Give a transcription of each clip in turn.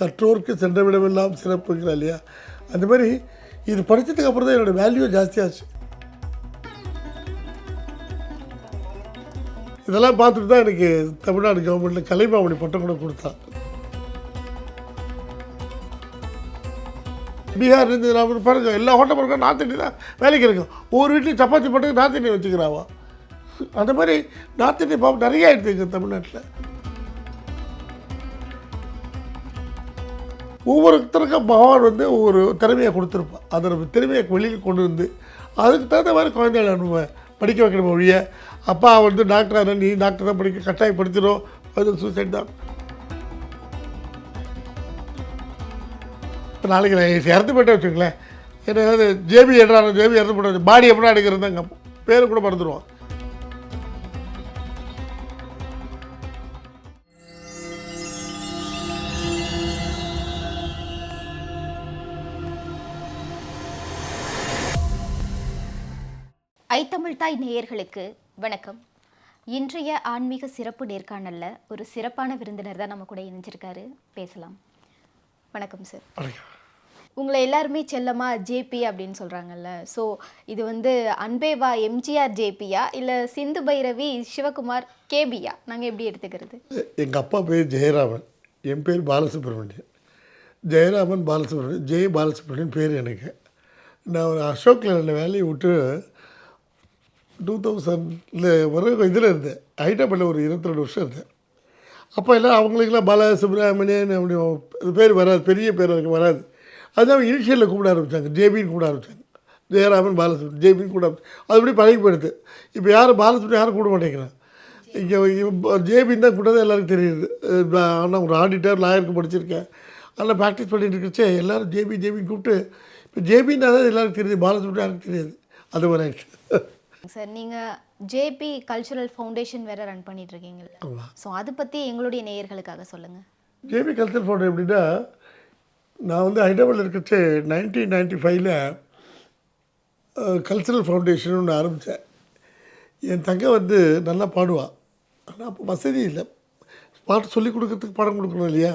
கற்றோருக்கு சென்ற விடமெல்லாம் சிறப்புங்கிறா இல்லையா? அந்த மாதிரி இது படித்ததுக்கு அப்புறம் தான் என்னோடய வேல்யூ ஜாஸ்தியாச்சு. இதெல்லாம் பார்த்துட்டு தான் எனக்கு தமிழ்நாடு கவர்மெண்ட்டில் கலைமாமணி பட்டம் கூட கொடுத்தான் பீகார் இருந்து நான் பாருங்க எல்லா ஹோட்டல் இருக்கோம் நார்த் இண்டியா தான் வேலைக்கு இருக்கும் ஒவ்வொரு வீட்லையும் சப்பாத்தி பட்டுக்கு நார்த் இந்தியா வச்சுக்கிறாவா அந்த மாதிரி நார்த் இந்தியா பாப்பு நிறைய ஆயிடுச்சு எங்கள் தமிழ்நாட்டில். ஒவ்வொருத்தருக்கும் பகவான் வந்து ஒவ்வொரு திறமையை கொடுத்துருப்பான். அதை நம்ம திறமையை வெளியில் கொண்டு வந்து அதுக்கு தகுந்த மாதிரி குழந்தைகளை நம்ம படிக்க வைக்கணும் ஒழிய அப்பா வந்து டாக்டராக நீ டாக்டர் தான் படிக்க கட்டாயப்படுத்திடும் அது சூசைட் தான். இப்போ நாளைக்கு நான் இறந்து போயிட்டேன் வச்சுங்களேன் என்ன ஜேபி எடுறாங்க ஜேபி இறந்து போட்டாங்க பாடி எப்படா அடிக்கிறது தான் பேர் கூட மறந்துடுவான் ஐத்தமிழ் தாய் நேயர்களுக்கு வணக்கம். இன்றைய ஆன்மீக சிறப்பு நேர்காணல்ல ஒரு சிறப்பான விருந்தினர் தான் நம்ம கூட இணைஞ்சிருக்காரு. பேசலாம். வணக்கம் சார் உங்களை எல்லாருமே செல்லமா ஜேபி அப்படின்னு சொல்றாங்கல்ல. ஸோ இது வந்து அன்பேவா எம்ஜிஆர் ஜேபியா இல்லை சிந்து பைரவி சிவகுமார் கேபியா நாங்கள் எப்படி எடுத்துக்கிறது? எங்கள் அப்பா பேர் ஜெயராமன். என் பேர் பாலசுப்ரமணியன். ஜெயராமன் பாலசுப்ரமணியன் ஜெய பாலசுப்ரமணியன் பேர் எனக்கு. நான் ஒரு அசோக் லேண்டில் வேலையை விட்டு டூ தௌசண்டில் ஒரு இதில் இருந்தேன். ஹைதராபாத்தில் ஒரு இருபத்தி ரெண்டு வருஷம் இருந்தேன். அப்போ எல்லாம் அவங்களுக்கெல்லாம் பாலசுப்ரமணியன் அப்படி பேர் வராது பெரிய பேர் எனக்கு வராது. அதுதான் இனிஷியலில் கூப்பிட ஆரம்பித்தாங்க ஜேபின்னு கூப்பிட ஆரம்பித்தாங்க ஜெயராமன் பாலசுப்ரமணியன் ஜேபின்னு கூட அதுபடி அப்படி பழகி போயிடுது இப்போ யாரும் பாலசுப்ரமணியம் யாரும் கூட மாட்டேங்கிறாங்க. இங்கே ஜேபின்னு தான் கூட்டதான் எல்லாருக்கும் தெரியுது. ஆனால் ஒரு ஆடிட்டர் லாயருக்கு படிச்சிருக்கேன். அதெல்லாம் ப்ராக்டிஸ் பண்ணிட்டு இருக்கச்சே எல்லோரும் ஜேபி ஜேபின்னு கூப்பிட்டு இப்போ ஜேபின்னா தான் எல்லாருக்கும் தெரியுது பாலசுப்ரமணியம் யாருக்கும் தெரியாது. அது மாதிரி ஆயிடுச்சு சார் நீங்கள் ஜேபி கல்ச்சுரல் ஃபவுண்டேஷன் வேற ரன் பண்ணிட்டு இருக்கீங்கல்ல ஸோ அதை பற்றி எங்களுடைய நேயர்களுக்காக சொல்லுங்கள் ஜேபி கல்ச்சர் ஃபவுண்டர் எப்படின்னா நான் வந்து ஹைதராபாத்தில் இருக்கச்சு நைன்டீன் நைன்டி ஃபைவ்ல கல்ச்சரல் ஃபவுண்டேஷன் ஒன்று ஆரம்பித்தேன் என் தங்கை வந்து நல்லா பாடுவாள் ஆனால் அப்போ வசதி இல்லை பாட்டு சொல்லிக் கொடுக்கறதுக்கு பாடம் கொடுக்கணும் இல்லையா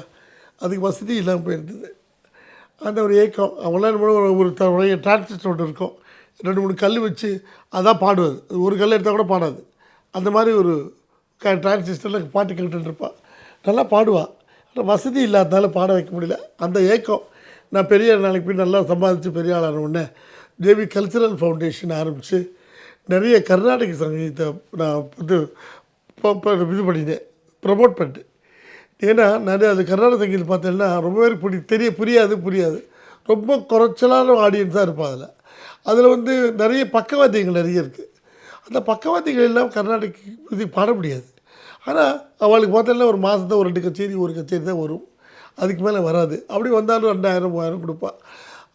அதுக்கு வசதி இல்லாமல் போயிருந்தது அந்த ஒரு ஏக்கம் அவங்களாம் ஒரு ஒரு டிரான்சிஸ்டர் ஒன்று இருக்கும் ரெண்டு மூணு கல் வச்சு அதான் பாடுவது அது ஒரு கல் எடுத்தால் கூட பாடாது. அந்த மாதிரி ஒரு க டிரான்சிஸ்டரில் பாட்டு கேட்டுட்டு இருப்பாள் நல்லா பாடுவாள் ஆனால் வசதி இல்லாதனால பாட வைக்க முடியல. அந்த ஏக்கம் நான் பெரிய நாளைக்கு போய் நல்லா சம்பாதிச்சு பெரிய ஆளான உடனே தேவி கல்ச்சுரல் ஃபவுண்டேஷன் ஆரம்பித்து நிறைய கர்நாடக சங்கீதத்தை நான் இது இது பண்ணிட்டேன். ப்ரமோட் பண்ணிட்டேன். ஏன்னா நிறைய அது கர்நாடக சங்கீதம் பார்த்தேன்னா ரொம்ப பேருக்கு பிடி தெரிய புரியாது புரியாது. ரொம்ப குறைச்சலான ஆடியன்ஸாக இருப்பாள் அதில். அதில் வந்து நிறைய பக்கவாத்தியங்கள் நிறைய இருக்குது அந்த பக்கவாத்தியங்கள் எல்லாம் கர்நாடக இது பாட முடியாது. ஆனால் அவளுக்கு பார்த்தோன்னா ஒரு மாதத்தை ஒரு ரெண்டு கச்சேரி ஒரு கச்சேரி தான் வரும். அதுக்கு மேலே வராது. அப்படி வந்தாலும் ரெண்டாயிரம் மூவாயிரம் கொடுப்பான்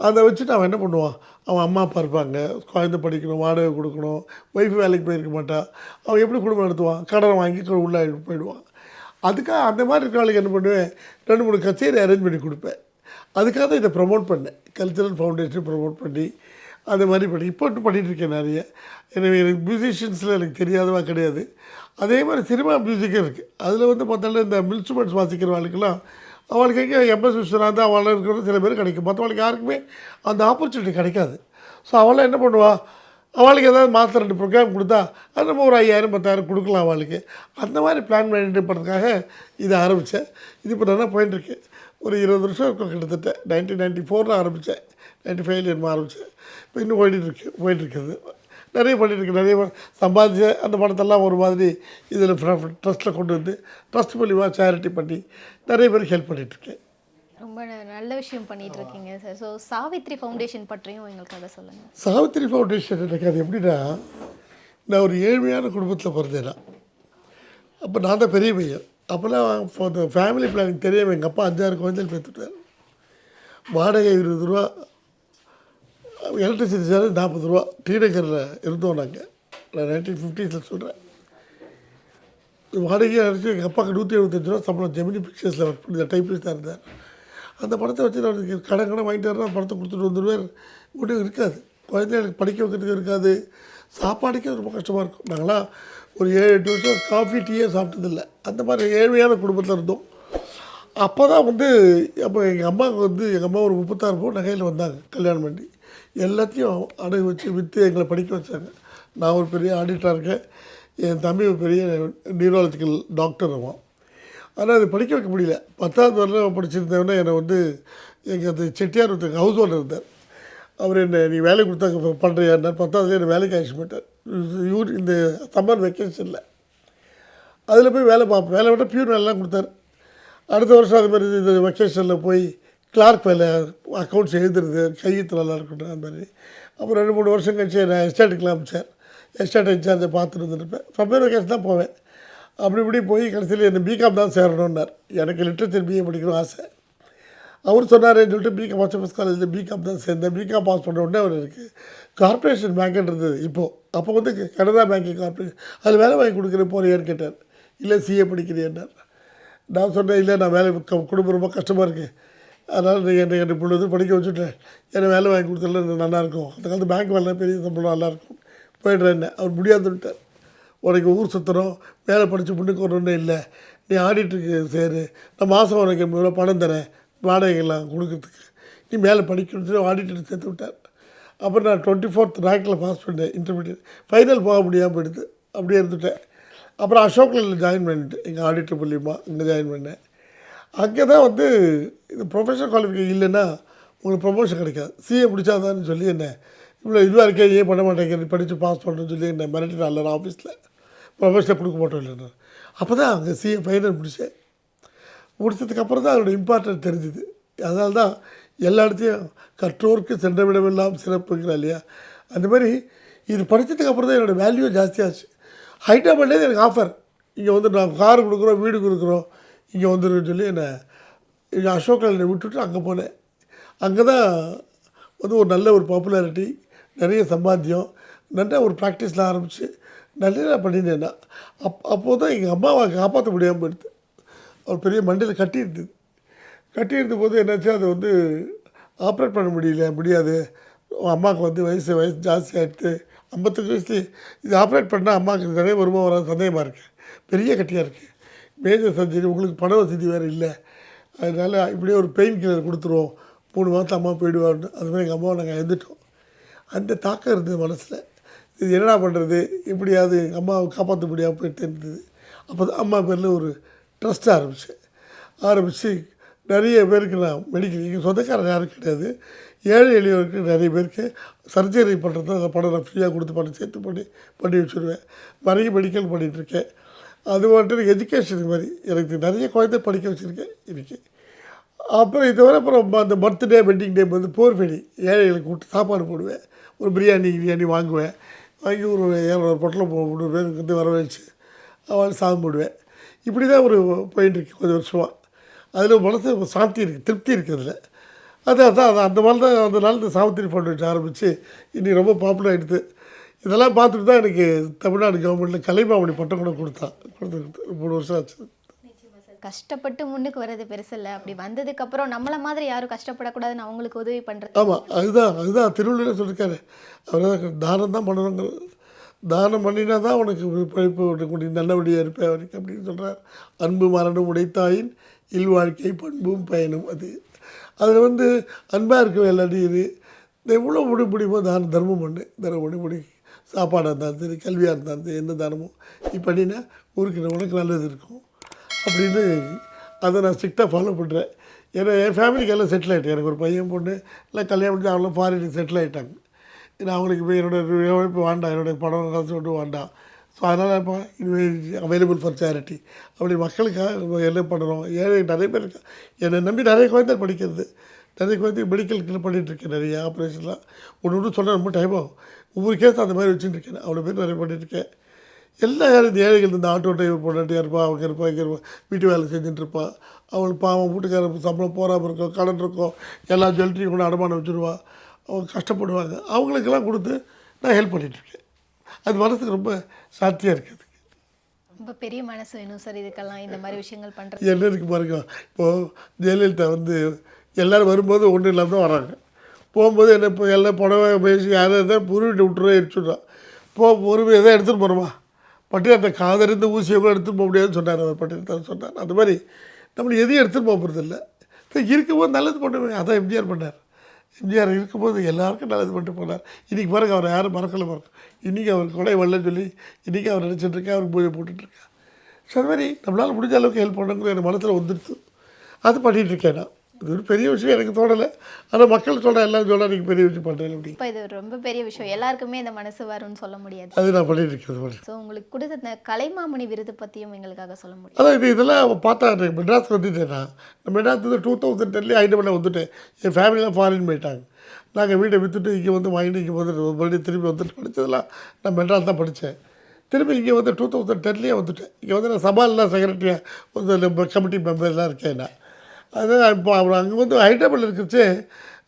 அதை வச்சுட்டு அவன் என்ன பண்ணுவான்? அவன் அம்மா அப்பா இருப்பாங்க. குழந்தை படிக்கணும் வாடகை கொடுக்கணும் ஒய்ஃப் வேலைக்கு போயிருக்க மாட்டான் அவன் எப்படி குடும்பம் நடத்துவான்? கடன் வாங்கி உள்ளே போயிடுவான். அதுக்காக அந்த மாதிரி இருக்கிறவங்களுக்கு என்ன பண்ணுவேன்? ரெண்டு மூணு கச்சேரி அரேஞ்ச் பண்ணி கொடுப்பேன். அதுக்காக தான் இதை ப்ரமோட் பண்ணேன். கல்ச்சுரல் ஃபவுண்டேஷன் ப்ரமோட் பண்ணி அந்த மாதிரி பண்ணி இப்போ இன்னும் இருக்கேன் நிறைய. எனவே எனக்கு மியூசிஷியன்ஸில் எனக்கு தெரியாதவா கிடையாது. அதே மாதிரி சினிமா மியூசிக்கும் இருக்குது அதில் வந்து பார்த்தாலும் இந்த இன்ஸ்ட்ருமெண்ட்ஸ் வாசிக்கிறவங்களுக்கெல்லாம் அவளுக்கு எங்கே எம்எஸ் விஸ்வநாத் அவளாக இருக்கிறது சில பேர் கிடைக்கும். மற்றவளுக்கு யாருக்குமே அந்த ஆப்பர்ச்சுனிட்டி கிடைக்காது. ஸோ அவளாம் என்ன பண்ணுவா? அவளுக்கு ஏதாவது மாதம் ரெண்டு ப்ரோக்ராம் கொடுத்தா அது நம்ம ஒரு ஐயாயிரம் பத்தாயிரம் கொடுக்கலாம் அவளுக்கு. அந்த மாதிரி பிளான் பண்ணிட்டு பண்ணுறதுக்காக இதை ஆரம்பித்தேன் இது இப்போ நல்லா போயிட்டுருக்கு ஒரு இருபது வருஷம் இருக்கும் கிட்டத்தட்ட. நைன்டீன் நைன்ட்டி ஃபோரில் ஆரம்பித்தேன் நைன்ட்டி ஃபைவ்ல என்னமோ ஆரம்பித்தேன் இப்போ இன்னும் போயிட்டுருக்கு போயிட்டுருக்குது நிறைய பண்ணிட்டுருக்கு நிறைய சம்பாதிச்ச அந்த பணத்தெல்லாம் ஒரு மாதிரி இதில் ட்ரஸ்ட்டில் கொண்டு வந்து ட்ரஸ்ட் மூலிமா சேரிட்டி பண்ணி நிறைய பேருக்கு ஹெல்ப் பண்ணிகிட்ருக்கேன் ரொம்ப நல்ல விஷயம் பண்ணிட்டு இருக்கீங்க சார் ஸோ சாவித்ரி ஃபவுண்டேஷன் பற்றியும் எங்களுக்காக சொல்லுங்கள் சாவித்திரி ஃபவுண்டேஷன் எனக்கு அது எப்படின்னா நான் ஒரு ஏழ்மையான குடும்பத்தில் பிறந்தேன். அப்போ நான் தான் பெரிய பையன். அப்போல்லாம் ஃபேமிலி பிளானிங் தெரியாமல் எங்கள் அப்பா அஞ்சாறு குழந்தைகள் பெற்றுட்டார். வாடகை இருபது ரூபா எலக்ட்ரிசிட்டி சார்ஜ் நாற்பது ரூபா. டீநகரில் இருந்தோம் நாங்கள் நான் நைன்டீன் ஃபிஃப்டிஸில் சொல்கிறேன் வாடகையை அடிச்சு எங்கள் அப்பாவுக்கு நூற்றி எழுபத்தஞ்சு ரூபா சம்பளம். ஜெமினி பிக்சர்ஸில் ஒர்க் பண்ணி டைப்பிஸ்டாக இருந்தார். அந்த படத்தை வச்சு நான் கடன் கடன் வாங்கிட்டு வரேன். படத்தை கொடுத்துட்டு வந்துடுவார் ஒன்றும் இருக்காது. குழந்தைகளுக்கு படிக்க வைக்கிறதுக்கு இருக்காது. சாப்பாடுக்கே ரொம்ப கஷ்டமாக இருக்கும். நாங்களாம் ஒரு ஏழு எட்டு வருஷம் காஃபி டீயே சாப்பிட்டதில்லை. அந்த மாதிரி ஏழ்மையான குடும்பத்தில் இருந்தோம். அப்போ தான் வந்து அப்போ எங்கள் அம்மாவுக்கு வந்து எங்கள் அம்மா ஒரு முப்பத்தாறு போ நகையில் வந்தாங்க. கல்யாணம் பண்ணி. எல்லாத்தையும் அடகு வச்சு விற்று எங்களை படிக்க வச்சாங்க. நான் ஒரு பெரிய ஆடிட்டராக இருக்கேன். என் தம்பி ஒரு பெரிய நியூராலஜிக்கல் டாக்டர் அவன் ஆனால் அது படிக்க வைக்க முடியல. பத்தாவது வரலாம் படிச்சிருந்தவொடனே என்னை வந்து எங்கள் அந்த செட்டியார் ஒருத்தர் ஹவுஸ் ஓனர் இருந்தார். அவர் என்னை நீ வேலை கொடுத்தாங்க பண்ணுறியாருனார் பத்தாவது என்னை வேலைக்கு அழைச்சி போயிட்டார். யூர் இந்த சம்மர் வெக்கேஷனில் அதில் போய் வேலை பார்ப்பேன். வேலை விட்டால் பியூர் வேலைலாம் கொடுத்தாரு. அடுத்த வருஷம் அது மாதிரி இந்த வெக்கேஷனில் போய் கிளார்க் வேலை அக்கௌண்ட்ஸ் எழுதுறது கையெழுத்து நல்லா இருக்கட்டும் அந்த மாதிரி. அப்புறம் ரெண்டு மூணு வருஷம் கழிச்சு நான் எஸ்டேட்டுக்குலாம் அமைச்சேன் எஸ்டேட் இன்சார்ஜை பார்த்துட்டு இருந்துருப்பேன் சம்மர் கேஸ் தான் போவேன். அப்படி இப்படி போய் கடைசியில் என்னை பிகாம் தான் சேரணுன்னார் எனக்கு லிட்ரேச்சர் பிஏ படிக்கணும் ஆசை. அவர் சொன்னார்ன்னு சொல்லிட்டு பிகாம் ஹாஸ்டல்ஸ் காலேஜில் பிகாம் தான் சேர்ந்தேன். பிகாம் பாஸ் பண்ண உடனே அவர் இருக்குது கார்ப்பரேஷன் பேங்க்குன்னு இருந்தது இப்போது அப்போ வந்து கனரா பேங்கிங் கார்ப்பரேஷன் அதில் வேலை வாங்கி கொடுக்குற போறியான்னு கேட்டார். இல்லை சிஏ படிக்கிறேன்னார் நான் சொன்னேன் இல்லை நான் வேலை க- குடும்பம் ரொம்ப கஷ்டமாக இருக்குது அதனால் நீங்கள் என்னை என்னை பொழுது படிக்க வச்சுட்டேன் என்னை வேலை வாங்கி கொடுத்தல நல்லாயிருக்கும் அந்த காலத்து பேங்க் வேலை பெரிய சம்பளம் நல்லாயிருக்கும் போய்ட்றேன் அவர் முடியாதுன்ட்டார் உனக்கு ஊர் சுற்றுறோம் வேலை படித்து முன்னுக்கு வரணுன்னு இல்லை. நீ ஆடிட்டுக்கு சேரு. நான் மாதம் உனக்கு இவ்வளோ பணம் தரேன். வாடகைலாம் கொடுக்கறதுக்கு. நீ மேலே படிக்கணும்னு சொல்லி ஆடிட்டர் சேர்த்து விட்டார். அப்புறம் நான் டுவெண்ட்டி ஃபோர்த் ரேங்கில் பாஸ் பண்ணேன் இன்டர்மீடியட் ஃபைனல் போக முடியாமல் போயிடுது. அப்படியே இருந்துட்டேன். அப்புறம் அசோக்கில் ஜாயின் பண்ணிட்டேன் எங்கள் ஆடிட்டர் மூலியமாக இங்கே ஜாயின் பண்ணேன். அங்கே தான் வந்து இது ப்ரொஃபஷனல் குவாலிஃபிகேஷன் இல்லைன்னா உங்களுக்கு ப்ரொமோஷன் கிடைக்காது. சிஏ பிடிச்சாதான்னு சொல்லி என்ன இவ்வளோ இதுவாக இருக்கே ஏன் பண்ண மாட்டேங்கிறது படித்து பாஸ் பண்ணணும்னு சொல்லி என்ன மிரட்டி நல்ல ஆஃபீஸில் ப்ரொஃபஷனல் கொடுக்க மாட்டோம் இல்லைன்னு. அப்போ தான் அங்கே சிஏ ஃபைனல் முடித்தேன் முடிச்சதுக்கப்புறம் தான் அதோடய இம்பார்ட்டன்ட் தெரிஞ்சுது. அதனால தான் எல்லா இடத்தையும் கற்றோருக்கு சென்ற விடமெல்லாம் சிறப்புங்கிறா இல்லையா? அந்த மாதிரி இது படித்ததுக்கப்புறம் தான் என்னோடய வேல்யூ ஜாஸ்தியாச்சு. ஹைதராபாத்லேருந்து எனக்கு ஆஃபர் இங்கே வந்து நான் கார் கொடுக்குறோம் வீடு கொடுக்குறோம் இங்கே வந்துருன்னு சொல்லி என்னை அசோக் என்னை விட்டுட்டு அங்கே போனேன். அங்கே தான் வந்து ஒரு நல்ல ஒரு பாப்புலாரிட்டி நிறைய சம்பாத்தியம் நல்லா ஒரு ப்ராக்டிஸ்லாம் ஆரம்பித்து நல்லா பண்ணினேன் நான். அப் அப்போது தான் எங்கள் அம்மாவை காப்பாற்ற முடியாமல் எடுத்து அவர் பெரிய மண்டையில் கட்டியிருந்தது. கட்டியிருந்த போது என்னாச்சு அது வந்து ஆப்ரேட் பண்ண முடியல முடியாது. அம்மாவுக்கு வந்து வயசு வயசு ஜாஸ்தி ஆகிடுது ஐம்பத்தஞ்சு வயசு இது ஆப்ரேட் பண்ணால் அம்மாவுக்கு நிறைய வருமா வராது சந்தேகமாக இருக்குது பெரிய கட்டியாக இருக்குது மேஜர் சர்ஜரி உங்களுக்கு பண வசதி வேறு இல்லை. அதனால் இப்படியே ஒரு பெயின் கில்லர் கொடுத்துருவோம். மூணு மாதம் அம்மா போயிடுவான்னு. அதுமாதிரி எங்கள் அம்மாவை நாங்கள் எழுந்துட்டோம் அந்த தாக்கம் இருந்தது மனசில். இது என்னடா பண்ணுறது எப்படியாவது எங்கள் அம்மாவை காப்பாற்ற முடியாமல் போயிட்டு இருந்தது. அப்போ தான் அம்மா பேரில் ஒரு ட்ரஸ்ட் ஆரம்பித்தேன் ஆரம்பித்து நிறைய பேருக்கு நான் மெடிக்கல் இங்கே சொந்தக்காரர் யாரும் கிடையாது. ஏழை எளியவருக்கு நிறைய பேருக்கு சர்ஜரி பண்ணுறது அந்த பணம் நான் ஃப்ரீயாக கொடுத்து பணம் சேர்த்து பண்ணி பண்ணி வச்சுருவேன். நிறைய மெடிக்கல் பண்ணிகிட்ருக்கேன் அது மட்டும் எஜுகேஷன் மாதிரி எனக்கு நிறைய குழந்தை படிக்க வச்சுருக்கேன். இன்றைக்கி அப்புறம் இது வரை அப்புறம் அந்த பர்த்டே வெட்டிங் டே வந்து போர் ஃபெடி ஏழைகளுக்கு கூப்பிட்டு சாப்பாடு போடுவேன். ஒரு பிரியாணி பிரியாணி வாங்குவேன். வாங்கி ஒரு இரநூறு பொட்டில் போ- முந்நூறு பேருக்கு வந்து வரவழைச்சு அவன் சாதம் போடுவேன். இப்படி தான் ஒரு போயிட்டுருக்கு கொஞ்சம் வருஷமாக அதில் மனசு ஒரு சாந்தி இருக்குது திருப்தி இருக்குது அதில். அது அதான் அது அந்த மாதிரி தான் அந்த நாள் இந்த சாவித்திரி ஃபவுண்டேஷன் ஆரம்பித்து இன்னைக்கு ரொம்ப பாப்புலர் ஆகிடுது இதெல்லாம் பார்த்துட்டு தான் எனக்கு தமிழ்நாடு கவர்மெண்ட்டில் கலைமாமணி பட்டம் கூட கொடுத்தான் கொடுத்து மூணு வருஷம் ஆச்சு. கஷ்டப்பட்டு முன்னுக்கு வர்றது பெருசில்ல அப்படி வந்ததுக்கு அப்புறம் நம்மள மாதிரி யாரும் கஷ்டப்படக்கூடாதுன்னு அவங்களுக்கு உதவி பண்றது ஆமாம் அதுதான் அதுதான் திருவள்ளுவர் சொல்லியிருக்காரு அவர் தானம் தான் பண்ணணுங்கிறது. தானம் பண்ணினா தான் உனக்கு பழிப்பு உனக்கு நல்லபடியாக இருப்பேன் அவருக்கு அப்படின்னு சொல்கிறார் அன்பு மரணம் உடைத்தாயின் இல்வாழ்க்கை பண்பும் பயனும் அது. அதில் வந்து அன்பாக இருக்க எல்லாத்தையும் இது எவ்வளோ முடி முடியுமோ தானம் தர்மம் பண்ணு. தர்மம் பண்ணி முடி சாப்பாடாக இருந்தாலும் சரி கல்வியாக இருந்தாலும் சரி என்ன தானமோ இப்படின்னா பண்ணினா ஊருக்கு உனக்கு நல்லது இருக்கும். அப்படின்னு அதை நான் ஸ்ட்ரிக்டாக ஃபாலோ பண்ணுறேன் ஏன்னா என் ஃபேமிலிக்கு எல்லாம் செட்டில் ஆகிட்டேன் எனக்கு ஒரு பையன் பொண்ணு எல்லாம் கல்யாணம் பண்ணி அவங்களும் ஃபாரினுக்கு செட்டில் ஆகிட்டாங்க ஏன்னா அவங்களுக்கு இப்போ என்னோட உழைப்பு வேண்டாம். என்னுடைய படம் காசு மட்டும் வேண்டாம். ஸோ அதனால் இப்போ இது அவைலபிள் ஃபார் சேரிட்டி அப்படி மக்களுக்காக நம்ம என்ன பண்ணுறோம் ஏழை நிறைய பேர் இருக்கா என்னை நம்பி நிறைய குழந்தை படிக்கிறது. நிறைய குழந்தை மெடிக்கல் பண்ணிகிட்ருக்கேன் நிறைய ஆப்ரேஷன்லாம் ஒன்று ஒன்று சொன்னால் ரொம்ப டைம் ஆகும். ஒவ்வொரு கேஸ் அந்த மாதிரி வச்சுட்டுருக்கேன் அவ்வளோ பேர் நிறைய பண்ணிகிட்ருக்கேன் எல்லா யாரும் ஏழைகள் இந்த ஆட்டோ டிரைவர் பொண்டாட்டியாக இருப்பா அவங்க இருப்பா இங்கே இருப்பா வீட்டு வேலை செஞ்சுட்டு இருப்பா. அவங்களுக்கு பாவம் வீட்டுக்காரர் சம்பளம் போகாமல் இருக்கும் கடன் இருக்கும் எல்லா ஜுவல்லரியும் கூட அடமானம் வச்சுருவா. அவங்க கஷ்டப்படுவாங்க. அவங்களுக்கெல்லாம் கொடுத்து நான் ஹெல்ப் பண்ணிகிட்ருக்கேன் அது மனசுக்கு ரொம்ப சாத்தியாக இருக்குது ரொம்ப பெரிய மனசு வேணும் சார் இதுக்கெல்லாம் இந்த மாதிரி விஷயங்கள் பண்றது என்ன இருக்கு பாருங்க. இப்போது ஜெயலலிதா வந்து எல்லோரும் வரும்போது ஒன்றும் இல்லாமல் தான் வராங்க. போகும்போது என்ன இப்போ எல்லாம் புடவை பேசி யாரும் எதாவது புருவிட்டு விட்டுறோம் எடுத்துடுறோம் போ பொறுமை எதாவது எடுத்துகிட்டு போகிறோமா பட்டினத்தை காதறிந்து ஊசியை கூட எடுத்துட்டு போக முடியாதுன்னு சொன்னார் அவர் பட்டினத்தை சொன்னார். அந்த மாதிரி நம்மளை எதையும் எடுத்துகிட்டு போக போகிறது இல்லை. இருக்கும்போது நல்லது பண்ணுவேன் அதான் எம்ஜிஆர் பண்ணார். எம்ஜிஆர் இருக்கும்போது எல்லாருக்கும் நல்லது பண்ணிட்டு போனார். இன்றைக்கி பாருங்க அவர் யாரும் மறக்கல மறக்கும் இன்றைக்கி அவர் கொலை வரலன்னு சொல்லி இன்றைக்கி அவர் நினச்சிட்டு இருக்கா அவர் பூஜை போட்டுட்ருக்கா ஸோ அது மாதிரி நம்மளால் முடிஞ்ச அளவுக்கு ஹெல்ப் பண்ணுங்கிற என் மனசில் வந்துடுச்சு அது பண்ணிகிட்டு இருக்கேன் நான். இது ஒரு பெரிய விஷயம் எனக்கு தோணலை. ஆனால் மக்கள் சொல்கிற எல்லாம் சொல்ல நீங்கள் பெரிய விஷயம் பண்ணுறேன் அப்படி. இப்போ இது ரொம்ப பெரிய விஷயம். எல்லாருக்குமே இந்த மனசு வரும்னு சொல்ல முடியாது. அது நான் பண்ணிட்டு மாதிரி ஸோ உங்களுக்கு கொடுத்த இந்த கலைமாமணி விருது பற்றியும் எங்களுக்காக சொல்ல முடியும். அதான் இது இதெல்லாம் அவன் பார்த்தா எனக்கு மெட்ராஸ் வந்துட்டேன் நான் மெட்ராஸ் வந்து டூ தௌசண்ட் டென்லேயே ஹைதராபாத்தில் வந்துட்டேன். என் ஃபேமிலியெலாம் ஃபாரின் போயிட்டாங்க. நாங்கள் வீட்டை விற்றுட்டு இங்கே வந்து வாங்கிட்டு இங்கே வந்துட்டு மறுபடியும் திரும்பி வந்துட்டு படித்ததெல்லாம் நான் மெட்ராஸ் தான் படித்தேன் திரும்பி இங்கே வந்து டூ தௌசண்ட் டென்லேயே வந்துட்டேன். இங்கே வந்து நான் சபால்லாம் செக்ரட்டரியாக வந்து கமிட்டி மெம்பர்லாம் இருக்கேன் நான். அதான் இப்போ அவர் அங்கே வந்து ஹைதராபாத்தில் இருக்கிறச்சே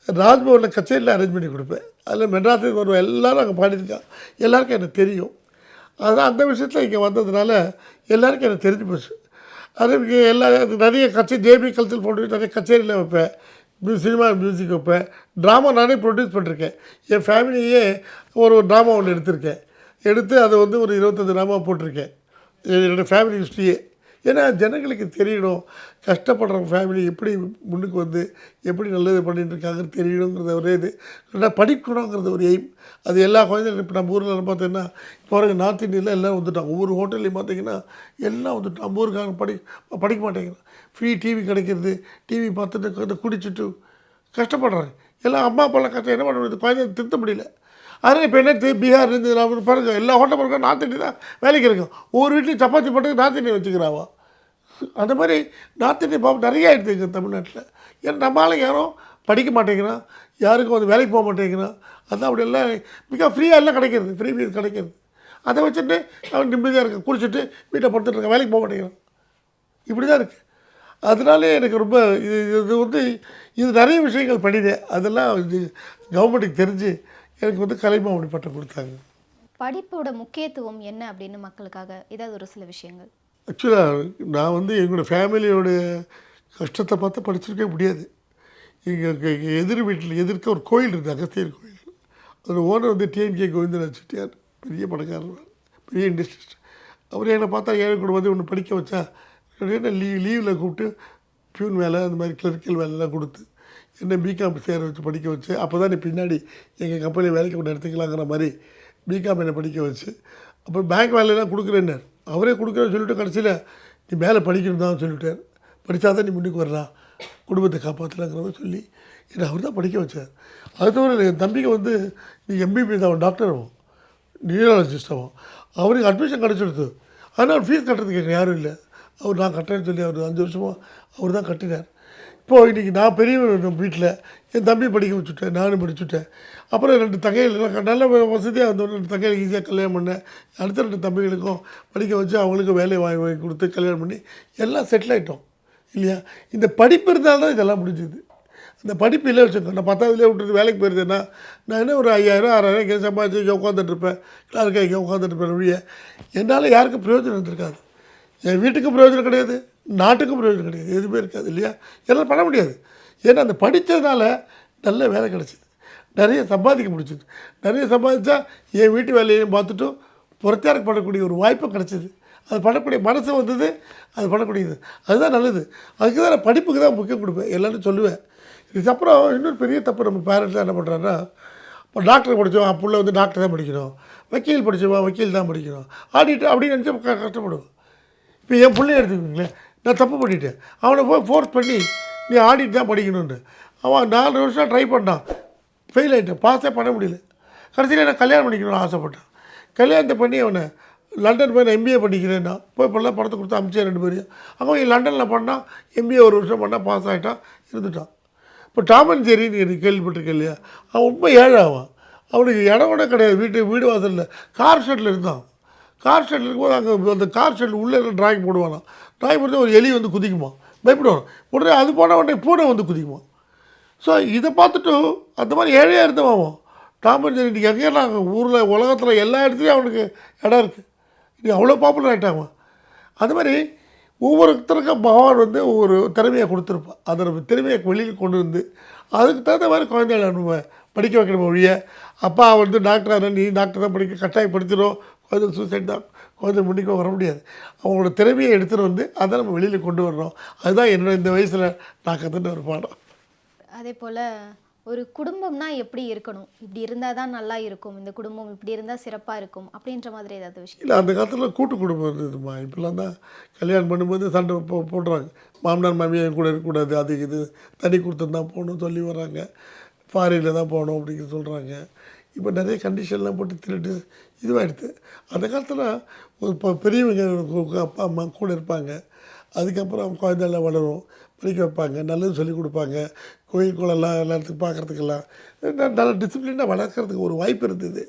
ராஜ்பவனில் கச்சேரியில் அரேஞ்ச் பண்ணி கொடுப்பேன். அதில் மெட்ராஸுக்கு வருவோம் எல்லோரும் அங்கே பாடிருக்கான் எல்லாருக்கும் எனக்கு தெரியும். அதான் அந்த விஷயத்தில் இங்கே வந்ததுனால எல்லாருக்கும் எனக்கு தெரிஞ்சு போச்சு. அது இங்கே எல்லா நிறைய கச்சேரி ஜேபி கல்ச்சர் போட்டு நிறைய கச்சேரியில் வைப்பேன். மியூ சினிமா மியூசிக் வைப்பேன். ட்ராமா நானே ப்ரொடியூஸ் பண்ணிருக்கேன் என் ஃபேமிலியே ஒரு ட்ராமா ஒன்று எடுத்திருக்கேன். எடுத்து அதை வந்து ஒரு இருபத்தஞ்சு ட்ராமா போட்டிருக்கேன். என்னோடய ஃபேமிலி ஹிஸ்ட்ரியே ஏன்னா ஜனங்களுக்கு தெரியணும் கஷ்டப்படுற ஃபேமிலி எப்படி முன்னுக்கு வந்து எப்படி நல்லது பண்ணிட்டு இருக்காங்கன்னு தெரியணுங்கிறத ஒரே இது. ரெண்டாவது படிக்கணுங்கிறது ஒரு எய்ம் அது எல்லா குழந்தைகளும் இப்போ நம்ம ஊரில் பார்த்தீங்கன்னா இப்போ வரைக்கும் நார்த் இந்தியாவில் எல்லாம் வந்துட்டாங்க. ஒவ்வொரு ஹோட்டல்லையும் பார்த்தீங்கன்னா எல்லாம் வந்துட்டு நம்ம ஊருக்காக படி படிக்க மாட்டேங்கிறான் ஃப்ரீ டிவி கிடைக்கிறது டிவி பார்த்துட்டு குடிச்சிட்டு கஷ்டப்படுறாங்க. எல்லாம் அம்மா அப்பாலாம் கஷ்டம். என்ன பண்ண முடியுது குழந்தை திருத்த முடியல. அதனால் இப்போ என்ன பீகார் இருந்து நான் பாருங்க எல்லா ஹோட்டல் பாருங்க நார்த் இண்டியன் தான் வேலைக்கு இருக்கும் ஒவ்வொரு வீட்லையும் சப்பாத்தி போட்டு நார்த் இண்டியன் வச்சுக்கிறாவா அந்த மாதிரி நார்த் இண்டியன் பாப்பு நிறைய ஆயிடுது தமிழ்நாட்டில். ஏன்னா நம்ம யாரும் படிக்க மாட்டேங்கிறான் யாருக்கும் வந்து வேலைக்கு போக மாட்டேங்கிறான். அதான் அப்படி எல்லாம் மிக ஃப்ரீயாக எல்லாம் கிடைக்கிறது ஃப்ரீ மீது கிடைக்கிறது. அதை வச்சுட்டு அவன் நிம்மதியாக இருக்க குளிச்சுட்டு வீட்டை படுத்துட்டு வேலைக்கு போக மாட்டேங்கிறான். இப்படி தான் இருக்குது அதனாலே எனக்கு ரொம்ப இது இது வந்து இது நிறைய விஷயங்கள் பண்ணினேன் அதெல்லாம் இது கவர்மெண்ட்டுக்கு தெரிஞ்சு எனக்கு வந்து கலைமாமணி பட்டம் கொடுத்தாங்க. படிப்போட முக்கியத்துவம் என்ன அப்படின்னு மக்களுக்காக ஏதாவது ஒரு சில விஷயங்கள். ஆக்சுவலாக நான் வந்து எங்களோட ஃபேமிலியோட கஷ்டத்தை பார்த்து படிச்சிருக்கவே முடியாது. எங்கள் எதிர் வீட்டில் எதிர்க்க ஒரு கோயில் இருக்குது அகஸ்தியர் கோயில். அதோட ஓனர் வந்து டிஎன்கே கோவிந்தராஜ் செட்டியார் பெரிய பணக்காரர் பெரிய இண்டஸ்ட்ரிஸ்ட் அவர் என்னை பார்த்தா ஏழை கூட வந்து ஒன்று படிக்க வச்சா? என்ன லீவ் லீவில் கூப்பிட்டு பியூன் வேலை அந்த மாதிரி கிளரிக்கல் வேலைலாம் கொடுத்து. என்ன பிகாம் சேர வச்சு படிக்க வச்சு அப்போ தான் நீ பின்னாடி எங்கள் கம்பெனியில் வேலைக்கு கொண்டு எடுத்துக்கலாங்கிற மாதிரி பிகாம் என்னை படிக்க வச்சு அப்புறம் பேங்க் வேலையெல்லாம் கொடுக்குறேன்னு அவரே கொடுக்குறேன்னு சொல்லிட்டு கடைசியில் நீ மேலே படிக்கணும் தான் சொல்லிட்டார் படித்தா தான் நீ முன்னுக்கு வரலாம். குடும்பத்தை காப்பாற்றலாங்கிற மாதிரி சொல்லி என்னை அவர் தான் படிக்க வச்சார். அது தவிர என் தம்பிக்கு வந்து நீ எம்பிபிஎஸ் அவன் டாக்டர் நியூரலஜிஸ்டாகவும் அவருக்கு அட்மிஷன் கிடச்சிடுது. ஆனால் ஃபீஸ் கட்டுறதுக்கு எங்கள் யாரும் இல்லை. அவர் நான் கட்டுறேன்னு சொல்லி அவர் அஞ்சு வருஷமாக அவர் தான் கட்டினார் இப்போது இன்றைக்கி நான் பெரிய வீட்டில் என் தம்பி படிக்க வச்சுட்டேன் நானும் படிச்சுட்டேன். அப்புறம் ரெண்டு தங்கைகள் நல்ல வசதியாக இருந்தோம் ரெண்டு தங்கைகள் ஈஸியாக கல்யாணம் பண்ணேன். அடுத்த ரெண்டு தம்பிகளுக்கும் படிக்க வச்சு அவங்களுக்கும் வேலை வாங்கி வாங்கி கொடுத்து கல்யாணம் பண்ணி எல்லாம் செட்டில் ஆகிட்டோம் இல்லையா? இந்த படிப்பு இருந்தால் தான் இதெல்லாம் முடிஞ்சுது. அந்த படிப்பு இல்லை வச்சுருந்தேன் நான் பத்தாவதுலேயே விட்டுட்டு வேலைக்கு போயிருந்தேன்னா நான் என்ன ஒரு ஐயாயிரம் ஆறாயிரம் இங்கே சம்பாதிச்சு இங்கே உட்காந்துட்டு இருப்பேன். கிளார்க்காக இங்கே உட்காந்துட்டு இருப்பேன் ஒழிய என்னால் யாருக்கும் பிரயோஜனம் இருந்திருக்காது. என் வீட்டுக்கும் பிரயோஜனம் கிடையாது. நாட்டுக்கும் பிரயோஜனம் கிடையாது எதுவுமே இருக்காது இல்லையா? எல்லாம் பண்ண முடியாது. ஏன்னா அந்த படித்ததுனால நல்ல வேலை கிடச்சிது. நிறைய சம்பாதிக்க முடிச்சிது நிறைய சம்பாதிச்சா என் வீட்டு வேலையையும் பார்த்துட்டும் புறத்தியாருக்கு பண்ணக்கூடிய ஒரு வாய்ப்பு கிடச்சிது. அது பண்ணக்கூடிய மனசு வந்தது அது பண்ணக்கூடியது. அதுதான் நல்லது. அதுக்கு தான் நான் படிப்புக்கு தான் முக்கியம் கொடுப்பேன். எல்லாரும் சொல்லுவேன். இதுக்கப்புறம் இன்னொரு பெரிய தப்பு நம்ம பேரண்ட்ஸ் என்ன பண்ணுறாங்கன்னா இப்போ டாக்டர் படித்தோம் புள்ள வந்து டாக்டர் தான் படிக்கணும். வக்கீல் படித்தோம் வக்கீல் தான் படிக்கணும். ஆடிட்டு அப்படின்னு நினச்சி கஷ்டப்படுவோம். இப்போ என் பிள்ளைய எடுத்துக்கோங்களேன். நான் தப்பு பண்ணிட்டேன். அவனை போய் ஃபோர்ஸ் பண்ணி நீ ஆடிட்டு தான் படிக்கணும்னு. அவன் நாலு வருஷம் ட்ரை பண்ணான். ஃபெயில் ஆகிட்டேன் பாஸே பண்ண முடியல. கடைசியில் நான் கல்யாணம் பண்ணிக்கணும்னு ஆசைப்பட்டேன். கல்யாணத்தை பண்ணி அவனை லண்டன் போய் நான் எம்பிஏ படிக்கிறேன்னா போய் பண்ணலாம் படத்தை கொடுத்து அமிச்சேன் ரெண்டு பேரையும். அவன் லண்டனில் பண்ணால் எம்பிஏ ஒரு வருஷம் பண்ணால் பாஸ் ஆகிட்டான் இருந்துட்டான். இப்போ டாமன் ஜெரின்னு கேள்விப்பட்டிருக்கேன் இல்லையா? அவன் ரொம்ப ஏழை அவன் அவனுக்கு இடம் கூட கிடையாது. வீட்டு வீடு வாசலில். கார் ஷெட்டில் இருந்தான். கார் ஷெட்டில் இருக்கும்போது அங்கே அந்த கார் ஷெட்டில் உள்ளே டிராயிங் போடுவானான் டிராயிங் ஒரு எலி வந்து குதிக்குமா? பயப்படுவோம் உடனே அது போன உடனே பூனை வந்து குதிக்குமா? ஸோ இதை பார்த்துட்டு அந்த மாதிரி ஏழையாக இருந்தவாவும் அவன். டாம் அண்ட் ஜெரி இன்றைக்கி நாங்கள் ஊரில் உலகத்தில் எல்லா இடத்துலையும் அவனுக்கு இடம் இருக்குது இன்றைக்கி அவ்வளோ பாப்புலர் ஆகிட்டாங்க அது மாதிரி ஒவ்வொருத்தருக்கும் பகவான் வந்து ஒவ்வொரு திறமையை கொடுத்துருப்பான். அதை நம்ம திறமையை வெளியில் கொண்டு வந்து அதுக்கு தகுந்த மாதிரி குழந்தைகளை நம்ம படிக்க வைக்கணும் ஒழிய அப்பா வந்து டாக்டர் நீ டாக்டர் தான் படிக்க கட்டாயப்படுத்திடும் குழந்தை சூசைட் தான் குழந்தை முன்னிக்கோ வர முடியாது. அவங்களோட திறமையை எடுத்துகிட்டு வந்து அதை நம்ம வெளியில் கொண்டு வர்றோம். அதுதான் என்னோட இந்த வயசில் நான் கற்றுட்ட ஒரு பாடம். அதே போல் ஒரு குடும்பம்னா எப்படி இருக்கணும்? இப்படி இருந்தால் தான் நல்லா இருக்கும். இந்த குடும்பம் இப்படி இருந்தால் சிறப்பாக இருக்கும். அப்படின்ற மாதிரி ஏதாவது விஷயம். இல்லை அந்த காலத்தில் கூட்டு குடும்பம் இருந்ததுமா இப்போலாம் தான் கல்யாணம் பண்ணும்போது சண்டை போ போடுறாங்க. மாமனார் மாமியார் கூட இருக்கக்கூடாது அது இது. தனி கொடுத்து தான் போகணும் சொல்லி வர்றாங்க. ஃபாரினில் தான் போகணும் அப்படின்னு சொல்கிறாங்க இப்போ நிறைய கண்டிஷன்லாம் போட்டு திருட்டு இதுவாகிடுது அந்த காலத்தில் ஒரு இப்போ பெரியவங்க அப்பா அம்மா கூட இருப்பாங்க. அதுக்கப்புறம் குழந்தைலாம் வளரும். படிக்க வைப்பாங்க. நல்லது சொல்லிக் கொடுப்பாங்க. கோயில் குளம்லாம் எல்லாத்துக்கும் பார்க்குறதுக்கெல்லாம். நல்ல டிசிப்ளினாக வளர்க்குறதுக்கு ஒரு வாய்ப்பு இருந்தது.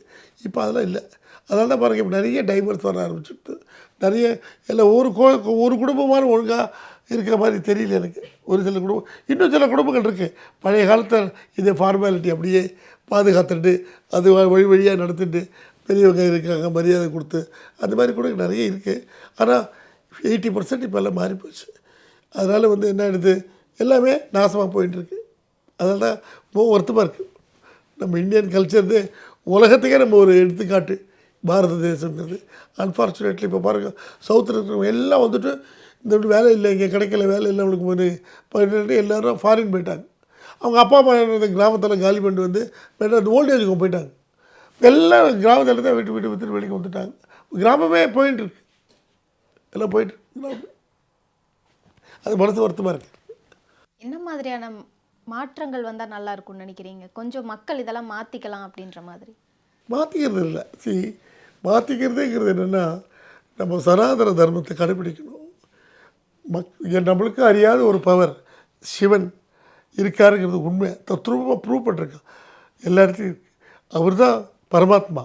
இப்போ அதெல்லாம் இல்லை. அதனால தான் பாருங்கள் இப்போ நிறைய டைவர்ஸ் வர ஆரம்பிச்சுட்டு நிறைய எல்லாம் ஒரு கோ ஒரு குடும்பமான ஒழுங்காக இருக்கிற மாதிரி தெரியல எனக்கு. ஒரு சில குடும்பம் இன்னும் சில குடும்பங்கள் இருக்குது பழைய காலத்தில் இதே ஃபார்மாலிட்டி அப்படியே பாதுகாத்துட்டு அது வழி வழியாக நடத்திட்டு பெரியவங்க இருக்காங்க மரியாதை கொடுத்து அந்த மாதிரி கூட நிறைய இருக்குது ஆனால் எயிட்டி பர்சன்ட் இப்போ எல்லாம் மாறி போச்சு. அதனால் வந்து என்ன ஆயிடுது? எல்லாமே நாசமாக போயிட்டுருக்கு அதனால தான் ரொம்ப வருத்தமாக இருக்குது நம்ம இந்தியன் கல்ச்சர்ந்து உலகத்துக்கே நம்ம ஒரு எடுத்துக்காட்டு. பாரத தேசங்கிறது அன்ஃபார்ச்சுனேட்லி இப்போ பாருங்கள் சவுத்தில் இருக்கிறவங்க எல்லாம் வந்துட்டு இந்த இப்படி வேலை இல்லை இங்கே கிடைக்கல வேலை இல்லை அவனுக்கு ஒரு பண்ணிட்டு எல்லோரும் ஃபாரின் போயிட்டாங்க. அவங்க அப்பா அம்மா இந்த கிராமத்தில் காலி பண்ணிட்டு வந்து அந்த ஓல்டேஜுக்கு போயிட்டாங்க. எல்லாம் கிராமத்தில் தான் வீட்டு வீட்டு விட்டு வெளியே வந்துட்டாங்க. கிராமமே போயிட்டு இருக்கு எல்லாம் போயிட்டு கிராமம். அது மனசு வருத்தமாக இருக்குது என்ன மாதிரியான மாற்றங்கள் வந்தால் நல்லா இருக்கும்னு நினைக்கிறீங்க? கொஞ்சம் மக்கள் இதெல்லாம் மாற்றிக்கலாம் அப்படின்ற மாதிரி. மாற்றிக்கிறது இல்லை. சி மாற்றிக்கிறதுங்கிறது என்னென்னா நம்ம சனாதன தர்மத்தை கடைபிடிக்கணும். மக் நம்மளுக்கு அறியாத ஒரு பவர் சிவன் இருக்காருங்கிறது உண்மை. தத்ரூபமாக ப்ரூவ் பண்ணிருக்கான். எல்லா இடத்துலையும் அவர் தான் பரமாத்மா.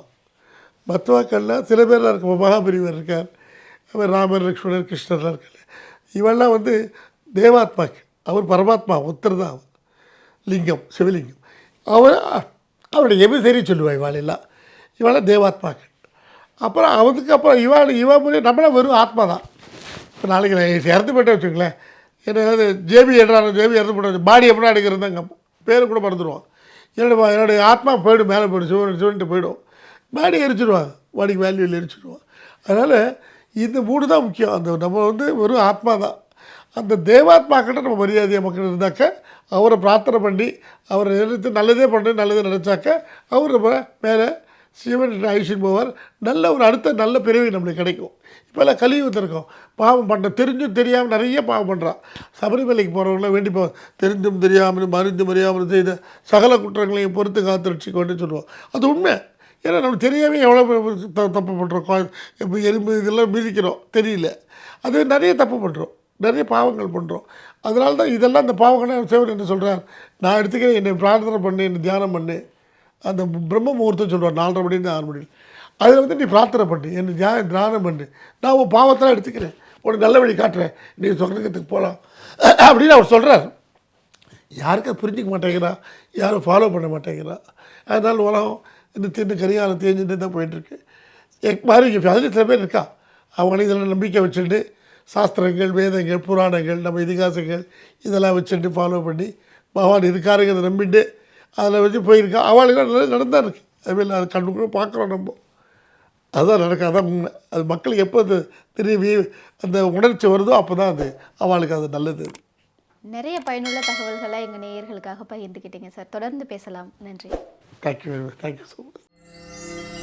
மற்றவாக்கள்லாம் சில பேரில் இருக்க மகாபிரிவர் இருக்கார் அவர் ராமர் லக்ஷ்மணர் கிருஷ்ணர்லாம் இருக்கார். இவெல்லாம் வந்து தேவாத்மாக்கு அவர் பரமாத்மா ஒருத்தர் தான் அவர். லிங்கம் சிவலிங்கம். அவர் அவருடைய எபிசரி சொல்லுவா இவாளெல்லாம் இவெல்லாம் தேவாத்மாக்கள். அப்புறம் அவனுக்கு அப்புறம் இவாள் இவன் மூலியம் நம்மளாம் வெறும் ஆத்மா தான். இப்போ நாளைக்கு நான் இறந்து போயிட்டேன் வச்சுங்களேன் என்ன ஏதாவது ஜேபி எடுறாங்க ஜேபி இறந்து போட்டு பாடி எப்படின்னா எடுக்கிறது தான் கேட்போம் பேர் கூட மறந்துடுவான் என்னோட என்னுடைய ஆத்மா போய்டும் மேலே போயிடும் சிவன் சிவன்ட்டு போய்டும். பாடி எரிச்சிடுவாங்க பாடிக்கு வேல்யூவில் எரிச்சிடுவான் அதனால் இந்த மூடு தான் முக்கியம். அந்த நம்ம வந்து வெறும் ஆத்மா தான். அந்த தேவாத்மாக்கிட்ட நம்ம மரியாதையை மக்கள் இருந்தாக்க அவரை பிரார்த்தனை பண்ணி அவரை நினைத்து நல்லதே பண்ணி நல்லதே நினச்சாக்க அவர் நம்ம மேலே சிவன் ஐஷன் போவார். நல்ல ஒரு அடுத்த நல்ல பிறவி நம்மளுக்கு கிடைக்கும். இப்போல்லாம் கலியுகத்தில் இருக்கும் பாவம் பண்ண தெரிஞ்சும் தெரியாமல் நிறைய பாவம் பண்ணுறான் சபரிமலைக்கு போகிறவங்களாம் வேண்டி போ தெரிஞ்சும் தெரியாமலும் மறிந்தும் அறியாமலும் செய்த சகல குற்றங்களையும் பொறுத்து காத்து ரட்சிக்கொண்டு சொல்லுவோம். அது உண்மை. ஏன்னா நம்ம தெரியாமல் எவ்வளோ த- தப்பு பண்ணுறோம் இப்போ எறும்பு இதெல்லாம் மிதிக்கிறோம். தெரியல. அது நிறைய தப்பு பண்ணுறோம் நிறைய பாவங்கள் பண்ணுறோம் அதனால தான் இதெல்லாம் இந்த பாவங்களை சேவர் என்ன சொல்கிறார் நான் எடுத்துக்கிறேன் என்னை பிரார்த்தனை பண்ணு என்னை தியானம் பண்ணு. அந்த பிரம்ம முகூர்த்தம் சொல்கிறார் நாலரை மணி ஆறு மணி அதில் வந்து நீ பிரார்த்தனை பண்ணு என்ன தியா தியானம் பண்ணு. நான் உன் பாவத்தெல்லாம் எடுத்துக்கிறேன். உனக்கு நல்ல வழி காட்டுறேன். நீ சொர்க்கத்துக்கு போகலாம் அப்படின்னு அவர் சொல்கிறார் யாருக்கும் புரிஞ்சிக்க மாட்டேங்கிறா. யாரும் ஃபாலோ பண்ண மாட்டேங்கிறா. அதனால் உலகம் இந்த தின்னு கரிகாலம் தேஞ்சுட்டு தான் போயிட்டுருக்கு. எக் மாதிரி இங்கே அதில் சில பேர் இருக்கா? அவங்க இதெல்லாம் நம்பிக்கை வச்சுட்டு சாஸ்திரங்கள் வேதங்கள் புராணங்கள் நம்ம இதிகாசங்கள் இதெல்லாம் வச்சுட்டு ஃபாலோ பண்ணி பகவான் இருக்காருங்கிறத நம்பிட்டு அதில் வச்சு போயிருக்கா. அவளுக்கு நல்லா நடந்தா இருக்கு. அதுமாதிரி அது கண்ணு பார்க்குறோம் நம்ம. அதுதான் நடக்க அதான் உண்மை அது மக்களுக்கு எப்போ அது திரும்பி அந்த உணர்ச்சி வருதோ அப்போ தான் அது அவளுக்கு அது நல்லது. நிறைய பயனுள்ள தகவல்களை எங்கள் நேயர்களுக்காக பகிர்ந்துக்கிட்டீங்க சார். தொடர்ந்து பேசலாம். நன்றி. Thank you thank you so much